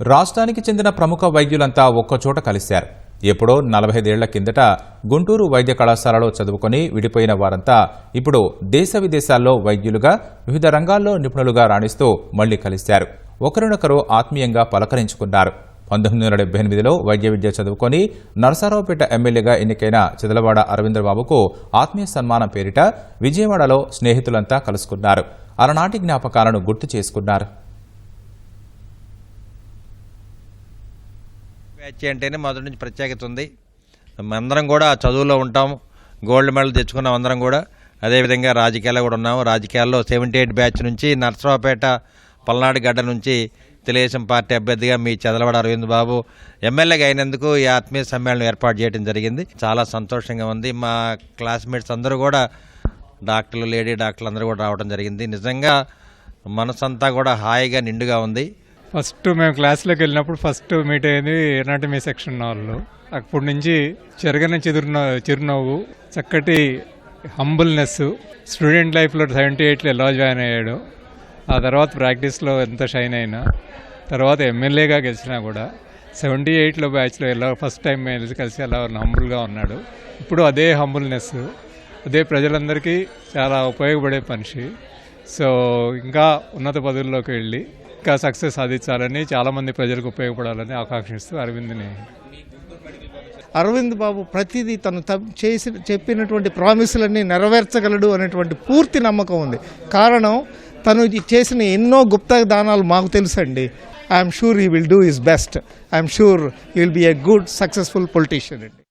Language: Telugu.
రాష్ట్రానికి చెందిన ప్రముఖ వైద్యులంతా ఒక్కచోట కలిశారు. ఎప్పుడో నలభైదేళ్ళ కిందట గుంటూరు వైద్య కళాశాలలో చదువుకొని విడిపోయిన వారంతా ఇప్పుడు దేశ విదేశాల్లో వైద్యులుగా వివిధ రంగాల్లో నిపుణులుగా రాణిస్తూ మళ్ళీ కలిశారు. ఒకరినొకరు ఆత్మీయంగా పలకరించుకున్నారు. పంతొమ్మిది వందల డెబ్బై ఎనిమిదిలో వైద్య విద్య చదువుకొని నరసారావుపేట ఎమ్మెల్యేగా ఎన్నికైన చిదలవాడ అరవిందబాబుకు ఆత్మీయ సన్మానం పేరిట విజయవాడలో స్నేహితులంతా కలుసుకున్నారు. అలనాటి జ్ఞాపకాలను గుర్తు చేసుకున్నారు. బ్యాచ్ అంటేనే మొదటి నుంచి ప్రత్యేకత ఉంది. అందరం కూడా చదువులో ఉంటాం. గోల్డ్ మెడల్ తెచ్చుకున్నాం అందరం కూడా. అదేవిధంగా రాజకీయాల్లో కూడా ఉన్నాము రాజకీయాల్లో సెవెంటీ ఎయిట్ బ్యాచ్ నుంచి నర్సరావుపేట పల్నాడు గడ్డ నుంచి తెలుగుదేశం పార్టీ అభ్యర్థిగా మీ చదలవాడ అరవింద్ బాబు ఎమ్మెల్యేగా అయినందుకు ఈ ఆత్మీయ సమ్మేళనం ఏర్పాటు చేయడం జరిగింది. చాలా సంతోషంగా ఉంది. మా క్లాస్మేట్స్ అందరూ కూడా డాక్టర్లు లేడీ డాక్టర్లు అందరూ కూడా రావడం జరిగింది. నిజంగా మనసంతా కూడా హాయిగా నిండుగా ఉంది. ఫస్ట్ మేము క్లాస్లోకి వెళ్ళినప్పుడు ఫస్ట్ మీట్ అయింది ఎనాటమీ సెక్షన్ వాళ్ళు అప్పటి నుంచి చెరగని చెదురున చిరునవ్వు చక్కటి హంబుల్నెస్ స్టూడెంట్ లైఫ్లో సెవెంటీ ఎయిట్లో ఎలా జాయిన్ అయ్యాడు ఆ తర్వాత ప్రాక్టీస్లో ఎంత షైన్ అయినా తర్వాత ఎమ్మెల్యేగా గెలిచినా కూడా సెవెంటీ ఎయిట్లో బ్యాచ్లో ఎలా ఫస్ట్ టైం మేము కలిసి ఎలా హంబుల్గా ఉన్నాడు. ఇప్పుడు అదే హంబుల్నెస్ అదే ప్రజలందరికీ చాలా ఉపయోగపడే మనిషి. సో ఇంకా ఉన్నత పదవుల్లోకి వెళ్ళి ఇంకా సక్సెస్ సాధించాలని చాలామంది ప్రజలకు ఉపయోగపడాలని ఆకాంక్షిస్తూ అరవింద్ని. అరవింద్ బాబు ప్రతిదీ తను త- చేసి చెప్పినటువంటి ప్రామిసులన్నీ నెరవేర్చగలడు అనేటువంటి పూర్తి నమ్మకం ఉంది. కారణం తను ఇది చేసిన ఎన్నో గుప్త దానాలు మాకు తెలుసండి. I'm sure he will do his best. I'm sure he will be a good successful politician అండి.